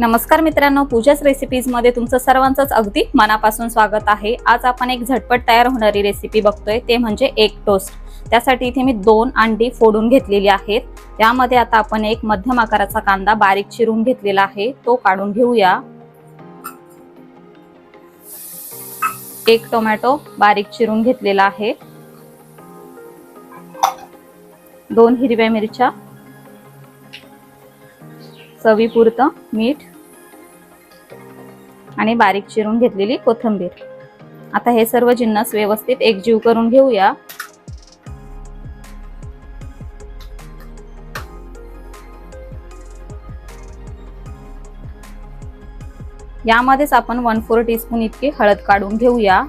नमस्कार मित्रांनो पूजाच रेसिपीजमध्ये तुमचं सर्वांचंच अगदी मनापासून स्वागत आहे. आज आपण एक झटपट तयार होणारी रेसिपी बघतोय ते म्हणजे एक टोस्ट त्यासाठी इथे मी दोन अंडी फोडून घेतलेली आहेत. त्यामध्ये आता आपण एक मध्यम आकाराचा कांदा बारीक चिरून घेतलेला आहे तो काढून घेऊया. एक टोमॅटो बारीक चिरून घेतलेला आहे. दोन हिरव्या मिरच्या. चवीपुरतं मीठ आणि बारीक चिरून घेतलेली कोथिंबीर. आता हे सर्व जिन्नस व्यवस्थित एकजीव करून घेऊया. यामध्येच आपण वन फोर टीस्पून इतकी हळद काढून घेऊया.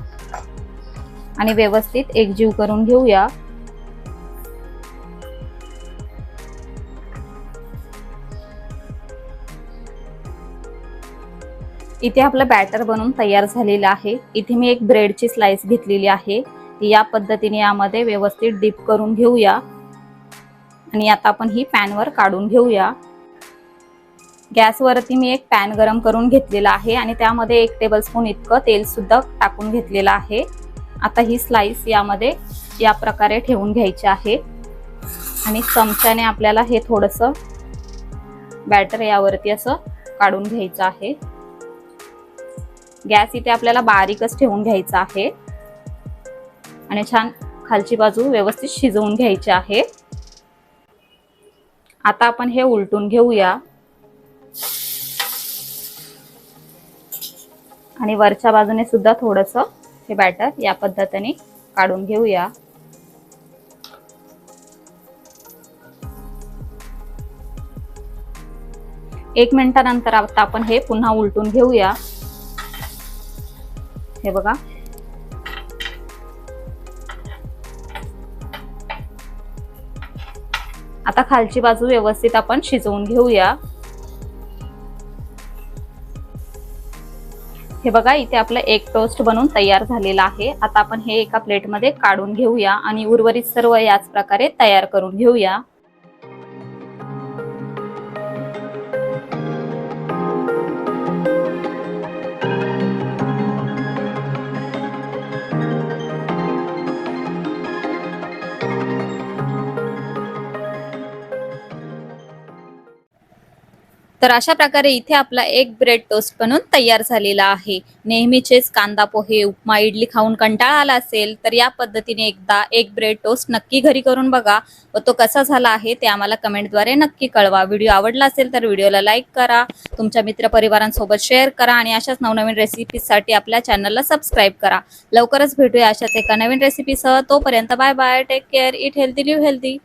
आणि व्यवस्थित एकजीव करून घेऊया. इथे आपलं बॅटर बनवून तयार झालेलं आहे. इथे मी एक ब्रेडची स्लाइस घेतलेली आहे. ती या पद्धतीने यामध्ये व्यवस्थित डीप करून घेऊया. आणि आता आपण ही पॅनवर काढून घेऊया. गॅसवरती मी एक पॅन गरम करून घेतलेला आहे आणि त्यामध्ये एक टेबलस्पून इतकं तेलसुद्धा टाकून घेतलेलं आहे. आता ही स्लाइस यामध्ये या प्रकारे ठेवून घ्यायची आहे. आणि चमच्याने आपल्याला हे थोडंसं बॅटर यावरती असं काढून घ्यायचं आहे. गॅस इथे आपल्याला बारीकच ठेवून घ्यायचा आहे. आणि छान खालची बाजू व्यवस्थित शिजवून घ्यायची आहे. आता आपण हे उलटून घेऊया. आणि वरच्या बाजूने सुद्धा थोडस हे बॅटर या पद्धतीने काढून घेऊया. एक मिनिटानंतर आता आपण हे पुन्हा उलटून घेऊया. हे बघा. आता खालची बाजू व्यवस्थित आपण शिजवून घेऊया. हे बघा इथे आपलं एक टोस्ट बनवून तयार झालेला आहे. आता आपण हे एका प्लेटमध्ये काढून घेऊया आणि उर्वरित सर्व याच प्रकारे तयार करून घेऊया. तर अशा प्रकारे इथे आपला एक ब्रेड टोस्ट बनून तयार झालेला आहे. नेहमीचेच कांदा पोहे उपमा इडली खाऊन कंटाळा आला असेल तर या पद्धतीने एकदा एक ब्रेड टोस्ट नक्की घरी करून बघा. व तो कसा झाला आहे ते आम्हाला कमेंटद्वारे नक्की कळवा. व्हिडिओ आवडला असेल तर व्हिडिओला लाईक करा तुमच्या मित्रपरिवारांसोबत शेअर करा आणि अशाच नवनवीन रेसिपीजसाठी आपल्या चॅनलला सबस्क्राईब करा. लवकरच भेटूया अशाच एका नवीन रेसिपीसह. तोपर्यंत bye bye take care eat healthy live healthy.